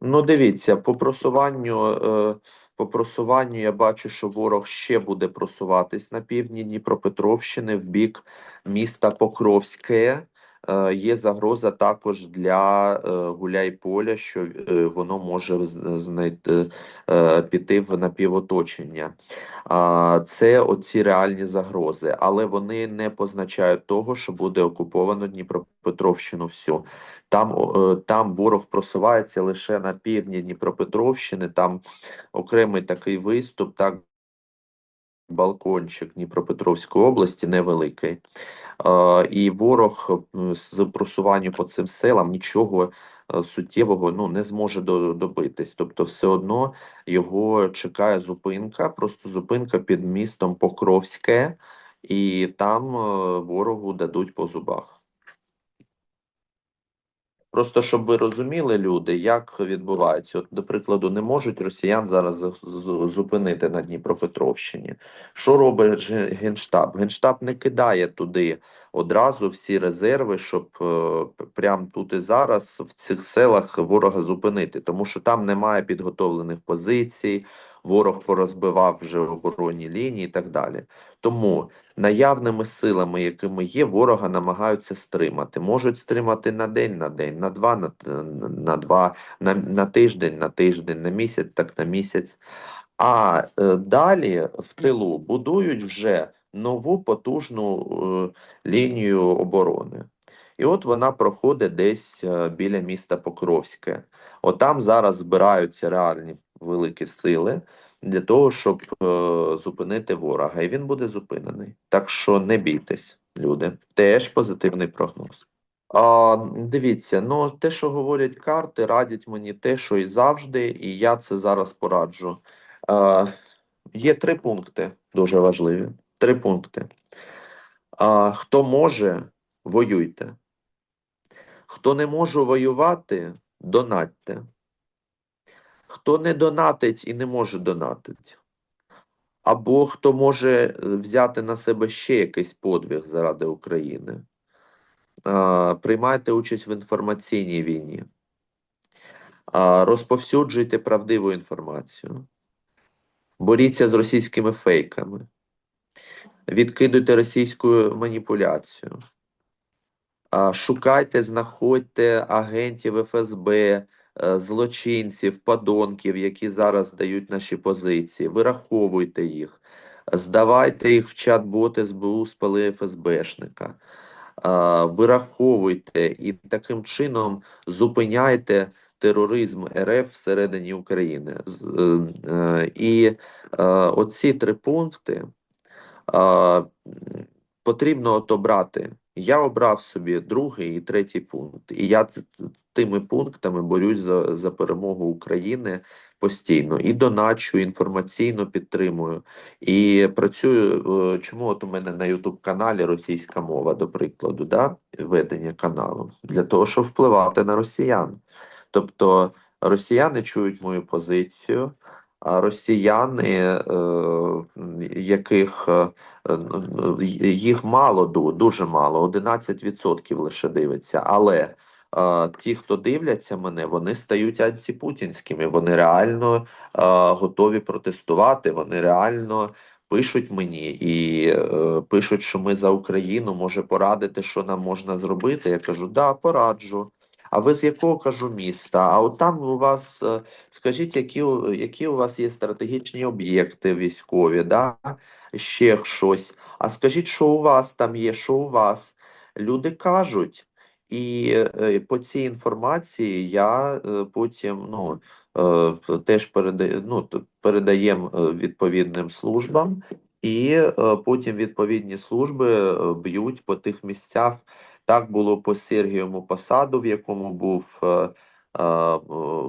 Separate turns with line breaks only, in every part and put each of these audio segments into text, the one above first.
Ну, дивіться, по просуванню, е, по просуванню я бачу, що ворог ще буде просуватись на півдні Дніпропетровщини в бік міста Покровське. Е, Є загроза також для е, Гуляйполя, що е, воно може знайти піти в напівоточення. Це оці реальні загрози, але вони не позначають того, що буде окуповано Дніпропетровщину всю. Там, там ворог просувається лише на півдні Дніпропетровщини, там окремий такий виступ, так, балкончик Дніпропетровської області невеликий. І ворог з просуванням по цим селам нічого е, суттєвого ну, не зможе до- добитись. Тобто, все одно його чекає зупинка, просто зупинка під містом Покровське, і там е, ворогу дадуть по зубах. Просто щоб ви розуміли, люди, як відбувається. От, до прикладу, не можуть росіян зараз зупинити на Дніпропетровщині. Що робить Ге- Генштаб? Генштаб не кидає туди одразу всі резерви, щоб е, прямо тут і зараз в цих селах ворога зупинити, тому що там немає підготовлених позицій, ворог порозбивав вже оборонні лінії і так далі. Тому наявними силами, якими є, ворога намагаються стримати. Можуть стримати на день, на день, на два, на, на, два, на, на тиждень, на тиждень, на місяць, так на місяць. А е, далі в тилу будують вже нову потужну е, лінію оборони. І от вона проходить десь е, біля міста Покровське. Отам зараз збираються реальні великі сили для того, щоб е, зупинити ворога. І він буде зупинений. Так що не бійтесь, люди. Теж позитивний прогноз. А, дивіться, ну те, що говорять карти, радять мені те, що і завжди, і я це зараз пораджу. А, є три пункти дуже важливі. Три пункти. А, хто може, воюйте. Хто не може воювати, донатьте. Хто не донатить і не може донатити. Або хто може е, взяти на себе ще якийсь подвиг заради України. Приймайте участь в інформаційній війні. Розповсюджуйте правдиву інформацію. Боріться з російськими фейками. Відкидуйте російську маніпуляцію. Шукайте, знаходьте агентів ФСБ, злочинців, подонків, які зараз дають наші позиції. Вираховуйте їх, здавайте їх в чат-бот СБУ спали ФСБшника. Вираховуйте і таким чином зупиняйте тероризм РФ всередині України. З- е, е, І е, оці три пункти потрібно от обрати. Я обрав собі другий і третій пункт, і я тими пунктами борюсь за, за перемогу України постійно і доначу, інформаційно підтримую. І працюю. е, Чому от у мене на youtube каналі російська мова, до прикладу, да? ведення каналу, для того, щоб впливати на росіян. Тобто росіяни чують мою позицію, росіяни, е, яких е, е, їх мало, дуже мало, 11% лише дивиться. Але ті, хто дивляться мене, вони стають антипутінськими, вони реально готові протестувати, вони реально пишуть мені і пишуть, що ми за Україну, може порадити, що нам можна зробити. Я кажу, да, пораджу. А ви з якого кажу міста? А от там у вас, е, скажіть, які, які у вас є стратегічні об'єкти військові, да? ще щось. А скажіть, що у вас там є, що у вас? Люди кажуть, і е, по цій інформації я е, потім ну, теж передаю, ну, передаємо відповідним службам, і потім відповідні служби б'ють по тих місцях. Так було по Сергієвому посаду, в якому був е, е,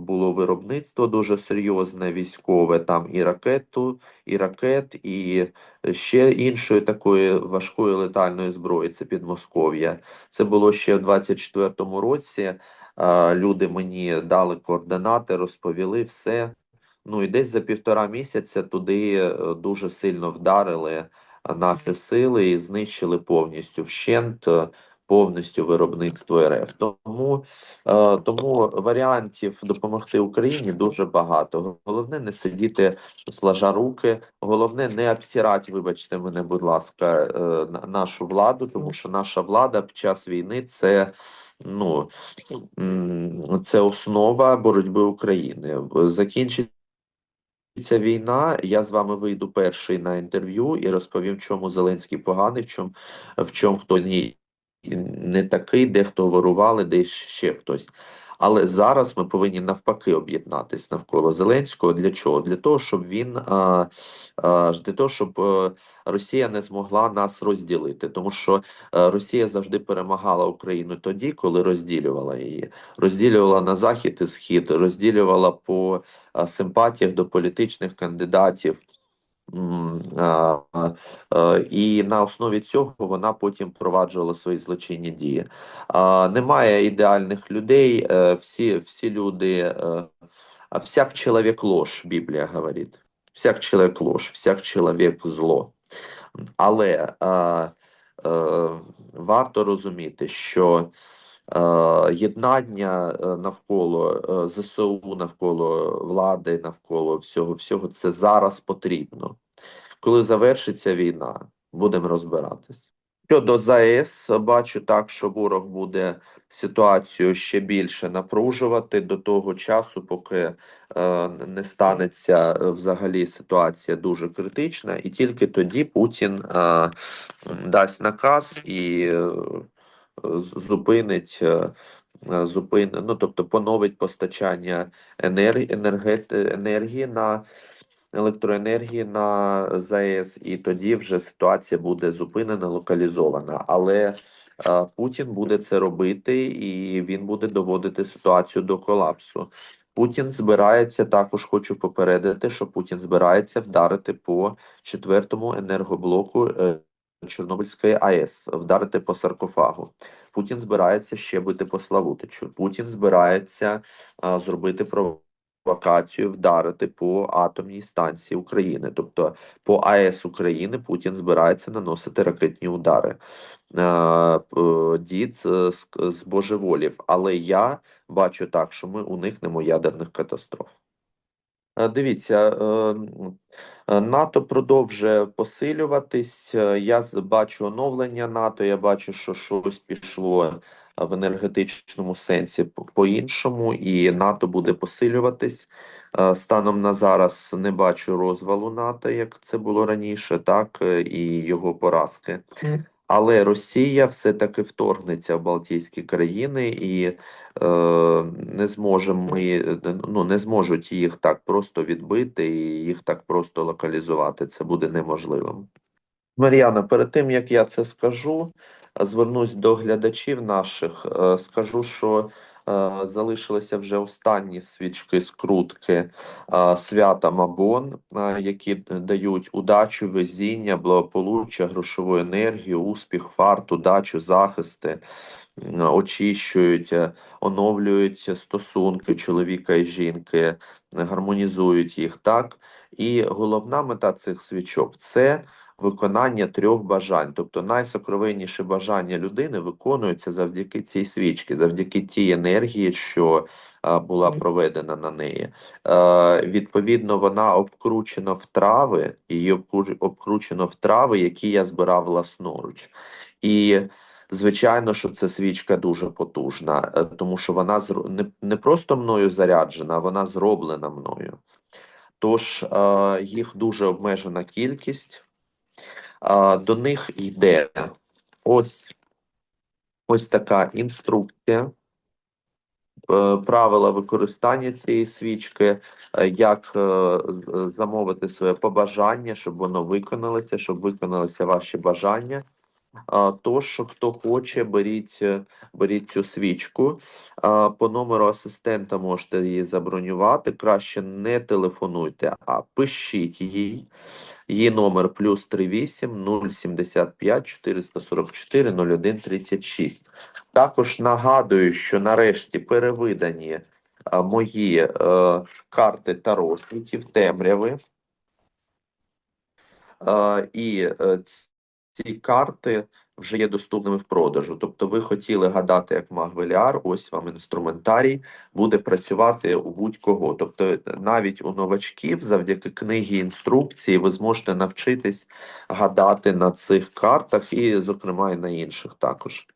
було виробництво дуже серйозне військове, там і ракету, і ракет, і ще іншої такої важкої летальної зброї. Це Підмосков'я. Це було ще в 24-му році. Е, Люди мені дали координати, розповіли все. Ну і десь за півтора місяця туди дуже сильно вдарили наші сили і знищили повністю вщент. Повністю виробництво РФ. Тому, е, тому варіантів допомогти Україні дуже багато. Головне не сидіти сложа руки, головне не обсирати, вибачте мене, будь ласка, е, на- нашу владу, тому що наша влада під час війни це. Ну це основа боротьби України. Закінчить Ця війна, я з вами вийду перший на інтерв'ю і розповім, в чому Зеленський поганий, в чому, в чому хто не, не такий, де хто ворували, де ще хтось. Але зараз ми повинні навпаки об'єднатись навколо Зеленського. Для чого? Для того, щоб він для того, щоб е, Росія не змогла нас розділити, тому що е, Росія завжди перемагала Україну тоді, коли розділювала її, розділювала на захід і схід, розділювала по симпатіях до політичних кандидатів. І на основі цього вона потім впроваджувала свої злочинні дії. Немає ідеальних людей, е, всі, всі люди, е, всяк чоловік ложь, Біблія говорить. Всяк чоловік ложь, всяк чоловік зло. Але е, варто розуміти, що єднання е, навколо е, ЗСУ, навколо влади, навколо всього всього це зараз потрібно. Коли завершиться війна, будемо розбиратись. Щодо ЗАЕС, бачу так, що ворог буде ситуацію ще більше напружувати до того часу, поки е, не станеться е, взагалі ситуація дуже критична, і тільки тоді Путін е, дасть наказ і е, зупинить. е, е, Зупин, ну тобто поновить постачання енергії, енергет, енергії на електроенергії на ЗАЕС, і тоді вже ситуація буде зупинена, локалізована. Але е, Путін буде це робити, і він буде доводити ситуацію до колапсу. Путін збирається також. Хочу попередити, що Путін збирається вдарити по четвертому енергоблоку е, Чорнобильської АЕС, вдарити по саркофагу. Путін збирається ще бити по Славутичу. Путін збирається е, зробити провокацію, вдарити по атомній станції України, тобто по АЕС України Путін збирається наносити ракетні удари. Е, п- Дід е, ск- з божеволів, але я бачу так, що ми уникнемо ядерних катастроф. Е, Дивіться, е, е, НАТО продовжує посилюватись. Я бачу оновлення НАТО. Я бачу, що щось пішло в енергетичному сенсі по- по-іншому, і НАТО буде посилюватись. Станом на зараз не бачу розвалу НАТО, як це було раніше, так і його поразки. Але Росія все-таки вторгнеться в Балтійські країни і е, не зможемо ми, е, ну, не зможуть їх так просто відбити і їх так просто локалізувати. Це буде неможливим. Мар'яна, перед тим як я це скажу, звернусь до глядачів наших. е, Скажу, що залишилися вже останні свічки скрутки е, свята Мабон, е, які дають удачу, везіння, благополуччя, грошову енергію, успіх, фарт, удачу, захисти, очищують, е, оновлюють стосунки чоловіка і жінки, гармонізують їх так. І головна мета цих свічок це виконання трьох бажань. Тобто найсокровенніше бажання людини виконується завдяки цій свічці, завдяки тій енергії, що була проведена на неї. Е, відповідно, вона обкручена в трави, її обкру- обкручено в трави, які я збирав власноруч. І Звичайно, що ця свічка дуже потужна, е, тому що вона не, не просто мною заряджена, а вона зроблена мною. Тож е, їх дуже обмежена кількість. До них йде ось, ось така інструкція. е, Правила використання цієї свічки, е, як е, замовити своє побажання, щоб воно виконалося, щоб виконалися ваші бажання. Тож, хто хоче, беріть, е, беріть цю свічку. По номеру асистента можете її забронювати. Краще не телефонуйте, а пишіть їй. Її номер плюс 38 075 444 01 36. Також нагадую, що нарешті перевидані мої е, карти Таро світів темряви. Е, і е, ці карти вже є доступними в продажу. Тобто ви хотіли гадати як Магвеліар, ось вам інструментарій буде працювати у будь-кого. Тобто навіть у новачків завдяки книгі інструкції ви зможете навчитись гадати на цих картах і, зокрема, і на інших також.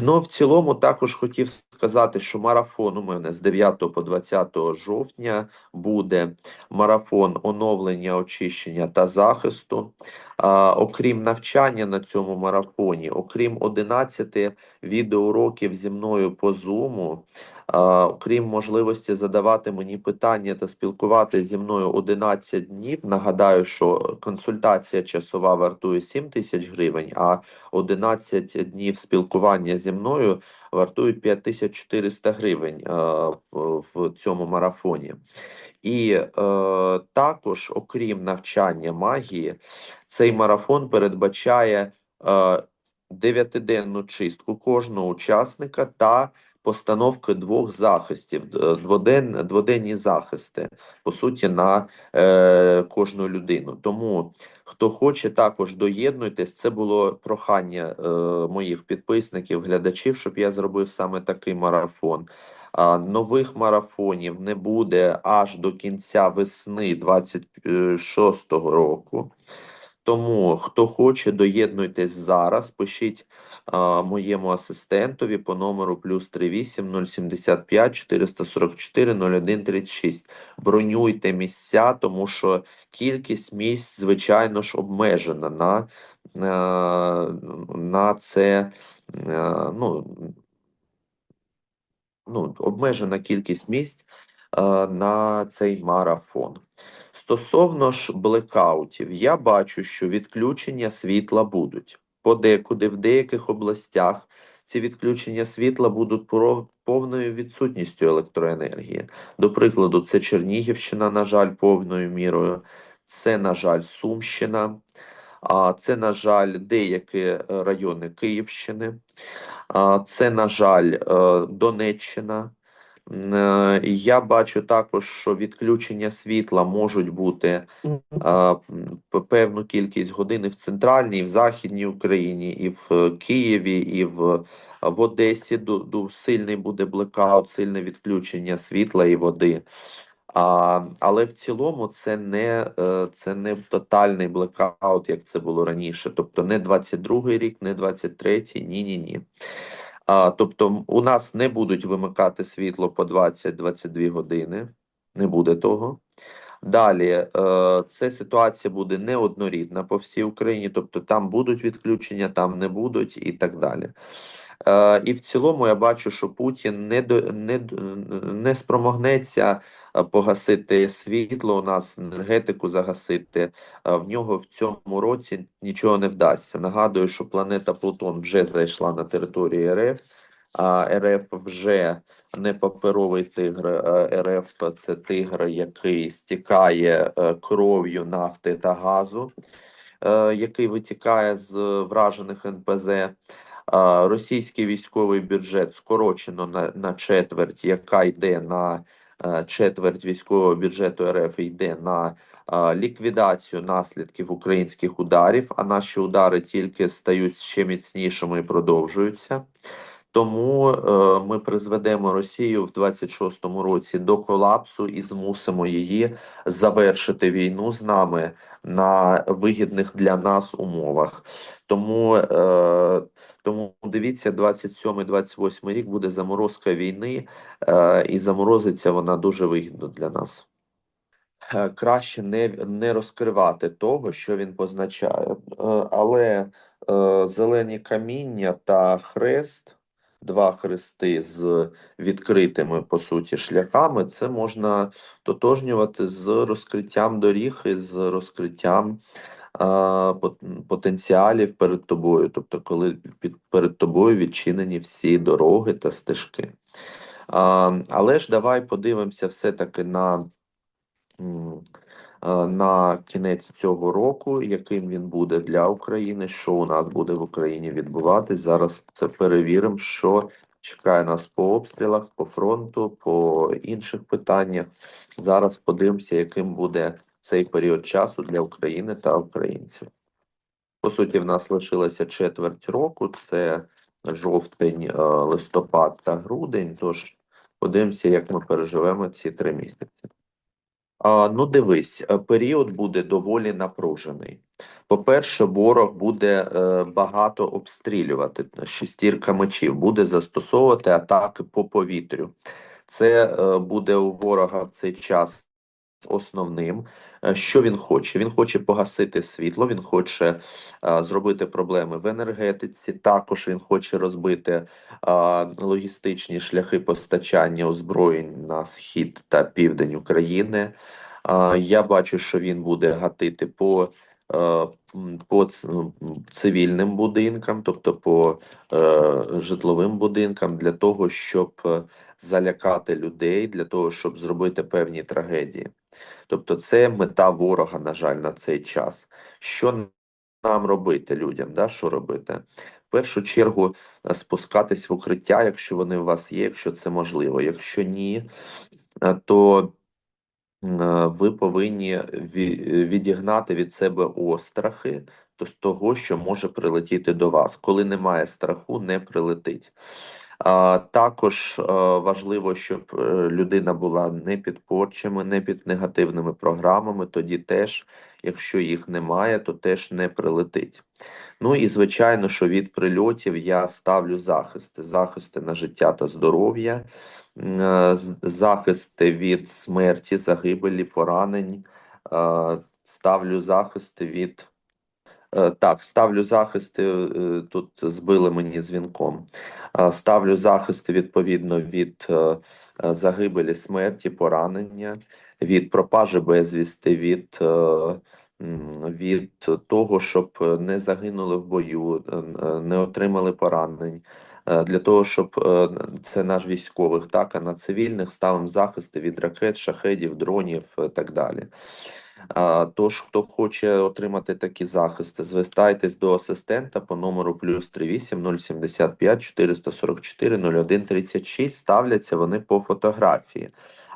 Ну, в цілому, також хотів сказати, що марафон у мене з 9 по 20 жовтня буде марафон оновлення, очищення та захисту. А, окрім навчання на цьому марафоні, окрім 11 відеоуроків зі мною по Zoom, окрім можливості задавати мені питання та спілкуватися зі мною 11 днів. Нагадаю, що консультація часова вартує 7 тисяч гривень, а 11 днів спілкування зі мною вартують 5400 гривень в цьому марафоні. І е, також, окрім навчання магії, цей марафон передбачає е, дев'ятиденну чистку кожного учасника та постановки двох захистів, дводен, дводенні захисти, по суті, на е, кожну людину. Тому Хто хоче, також доєднуйтесь. Це було прохання е, моїх підписників, глядачів, щоб я зробив саме такий марафон. А, нових марафонів не буде аж до кінця весни 26-го року. Тому, хто хоче, доєднуйтесь зараз, пишіть а, моєму асистентові по номеру плюс 38 075 444 01 36. Бронюйте місця, тому що кількість місць, звичайно ж, обмежена на, на, це. е, Ну, ну, обмежена кількість місць е, на цей марафон. Стосовно ж блекаутів, я бачу, що відключення світла будуть. Подекуди в деяких областях ці відключення світла будуть повною відсутністю електроенергії. До прикладу, це Чернігівщина, на жаль, повною мірою, це, на жаль, Сумщина, а це, на жаль, деякі е, райони Київщини, це, на жаль, е, Донеччина. Е, Я бачу також, що відключення світла можуть бути а, певну кількість годин і в центральній, і в західній Україні, і в е, Києві, і в, в Одесі сильний буде блекаут, сильне відключення світла і води. А, але в цілому це не, е, це не тотальний блекаут, як це було раніше. Тобто не 22-й рік, не 23-й, ні-ні-ні. А, тобто у нас не будуть вимикати світло по 20-22 години, не буде того. Далі, е, це ситуація буде неоднорідна по всій Україні, тобто там будуть відключення, там не будуть і так далі. Е, і в цілому я бачу, що Путін не, не, не спромогнеться е, погасити світло у нас, енергетику загасити. Е, В нього в цьому році нічого не вдасться. Нагадую, що планета Плутон вже зайшла на територію РФ. А РФ вже не паперовий тигр, РФ це тигр, який стікає кров'ю нафти та газу, який витікає з вражених НПЗ. Російський військовий бюджет скорочено на, на четверть, яка йде на е, четверть військового бюджету РФ йде на ліквідацію наслідків українських ударів, а наші удари тільки стають ще міцнішими і продовжуються. Тому е, ми призведемо Росію в 26-му році до колапсу і змусимо її завершити війну з нами на вигідних для нас умовах. Тому, е, тому дивіться, 27-28 рік буде заморозка війни, е, і заморозиться вона дуже вигідно для нас. Е, Краще не, не розкривати того, що він позначає. Е, Але зелені каміння та хрест, два хрести з відкритими, по суті, шляхами, це можна тотожнювати з розкриттям доріг і з розкриттям потенціалів перед тобою. Тобто, коли перед тобою відчинені всі дороги та стежки. Але ж давай подивимося все-таки на на кінець цього року, яким він буде для України, що у нас буде в Україні відбуватись. Зараз це перевіримо, що чекає нас по обстрілах, по фронту, по інших питаннях. Зараз подивимося, яким буде цей період часу для України та українців. По суті, в нас лишилося четверть року, це жовтень, е, листопад та грудень. Тож подивимося, як ми переживемо ці три місяці. А, ну, дивись, е, період буде доволі напружений. По-перше, ворог буде е, багато обстрілювати. Шестірка мечів буде застосовувати атаки по повітрю. Це е, буде у ворога в цей час основним. Е, Що він хоче? Він хоче погасити світло, він хоче е, зробити проблеми в енергетиці. Також він хоче розбити е, логістичні шляхи постачання озброєнь на схід та південь України. Е, я бачу, що він буде гатити по, по цивільним будинкам, тобто по е, житловим будинкам, для того, щоб залякати людей, для того, щоб зробити певні трагедії. Тобто, це мета ворога, на жаль, на цей час. Що нам робити людям? Да? Що робити? В першу чергу е, спускатись в укриття, якщо вони у вас є, якщо це можливо. Якщо ні, е, то е, ви повинні відігнати від себе острахи з того, що може прилетіти до вас. Коли немає страху, не прилетить. Також е, важливо, щоб е, людина була не під порчами, не під негативними програмами. Тоді теж, якщо їх немає, то теж не прилетить. Ну і звичайно, що від прильотів я ставлю захисти: захисти на життя та здоров'я, е, захисти від смерті, загибелі, поранень. Ставлю захисти від Так, ставлю захисти, е, тут збили мені дзвінком. Е, Ставлю захисти відповідно від е, е, загибелі, смерті, поранення, від пропажі безвісти, від, е, від того, щоб не загинули в бою, е, е, не отримали поранень. Е, Для того, щоб е, це наш військових, так, а на цивільних ставимо захисти від ракет, шахедів, дронів і так далі. Тож, хто хоче отримати такі захисти, звертайтесь до асистента по номеру плюс 38 075 444 01 36. Ставляться вони по фотографії.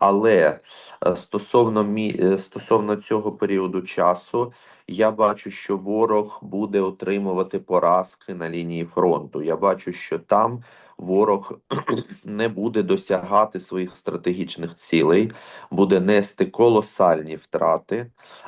Але е, стосовно е, стосовно цього періоду часу, я бачу, що ворог буде отримувати поразки на лінії фронту. Я бачу, що там ворог не буде досягати своїх стратегічних цілей, буде нести колосальні втрати.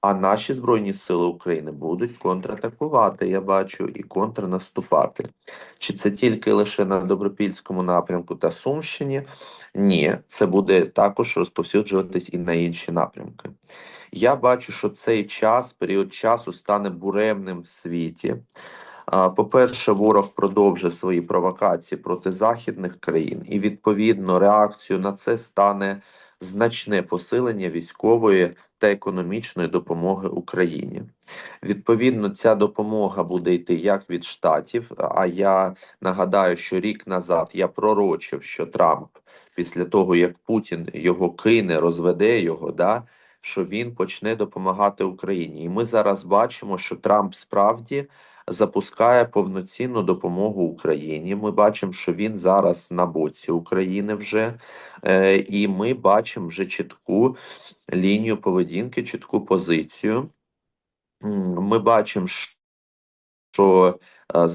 А наші Збройні Сили України будуть контратакувати, я бачу, і контрнаступати. Чи це тільки лише на Добропільському напрямку та Сумщині? Ні, це буде також розповсюджуватись і на інші напрямки. Я бачу, що цей час, період часу, стане буремним в світі. По-перше, ворог продовжить свої провокації проти західних країн, і відповідно реакцією на це стане значне посилення військової та економічної допомоги Україні. Відповідно, ця допомога буде йти як від штатів. А я нагадаю, що рік назад я пророчив, що Трамп після того як Путін його кине, розведе його, да, що він почне допомагати Україні. І ми зараз бачимо, що Трамп справді запускає повноцінну допомогу Україні. Ми бачимо, що він зараз на боці України вже, е, і ми бачимо вже чітку лінію поведінки, чітку позицію. Ми бачимо, що е,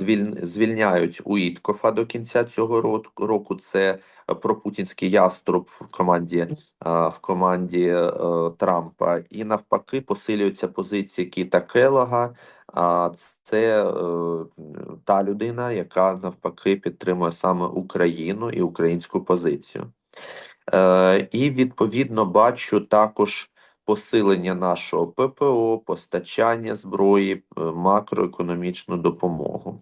звільняють Уіткофа до кінця цього ро- року. Це пропутінський яструб в команді е, в команді Трампа, і навпаки посилюються позиції Кіта Келога. А це е, та людина, яка навпаки підтримує саме Україну і українську позицію. Е, і відповідно бачу також посилення нашого ППО, постачання зброї, е, макроекономічну допомогу.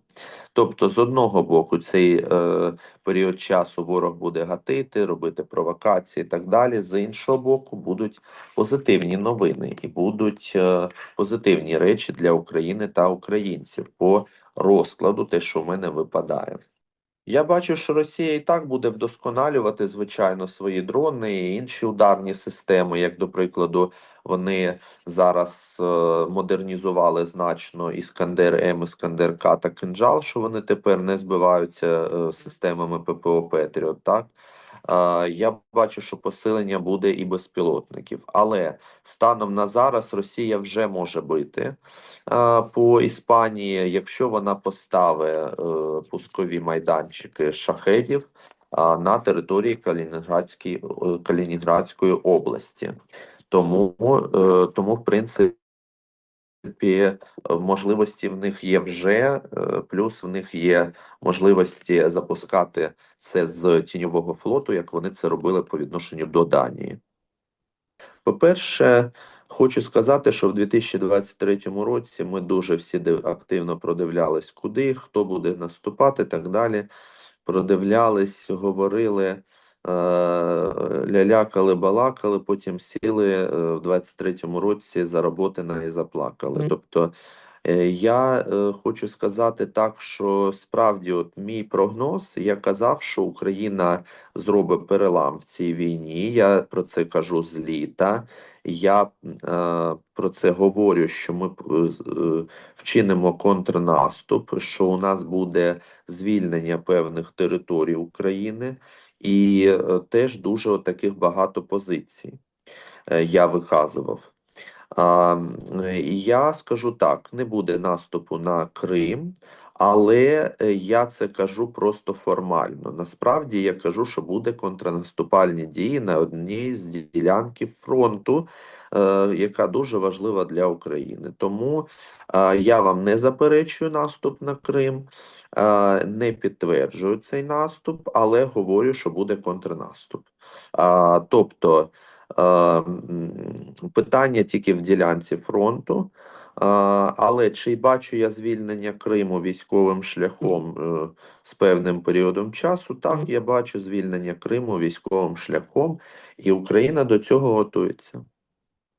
Тобто, з одного боку, цей е, період часу ворог буде гатити, робити провокації і так далі. З іншого боку, будуть позитивні новини і будуть е, позитивні речі для України та українців по розкладу, те, що в мене випадає. Я бачу, що Росія і так буде вдосконалювати, звичайно, свої дрони і інші ударні системи. Як до прикладу, вони зараз е, модернізували значно Іскандер М, Іскандер К та Кинжал, що вони тепер не збиваються е, системами ППО Петріот. Так Я бачу, що посилення буде і безпілотників, але станом на зараз Росія вже може бити по Іспанії, якщо вона поставить е, пускові майданчики шахедів на території Калінінградської, е, області. Тому, е, тому в принципі, е, можливості в них є вже, е, плюс в них є можливості запускати це з тіньового флоту, як вони це робили по відношенню до Данії. По-перше, хочу сказати, що в 2023 році ми дуже всі активно продивлялись, куди, хто буде наступати, і так далі. Продивлялись, говорили, лялякали, балакали, потім сіли е, в 23-му році за роботи і заплакали. Тобто Е, Я е, хочу сказати так, що справді, от мій прогноз, я казав, що Україна зробить перелам в цій війні. Я про це кажу з літа. Я е, про це говорю, що ми е, е, вчинимо контрнаступ, що у нас буде звільнення певних територій України, і е, теж дуже таких багато позицій е, я виказував. І я скажу так: не буде наступу на Крим, але е, я це кажу просто формально. Насправді я кажу, що буде контрнаступальні дії на одній з ділянків фронту, е, яка дуже важлива для України. Тому е, я вам не заперечую наступ на Крим, е, не підтверджую цей наступ, але говорю, що буде контрнаступ. Тобто. Е, Питання тільки в ділянці фронту. Е, Але чи бачу я звільнення Криму військовим шляхом е, з певним періодом часу? Так, я бачу звільнення Криму військовим шляхом, і Україна до цього готується.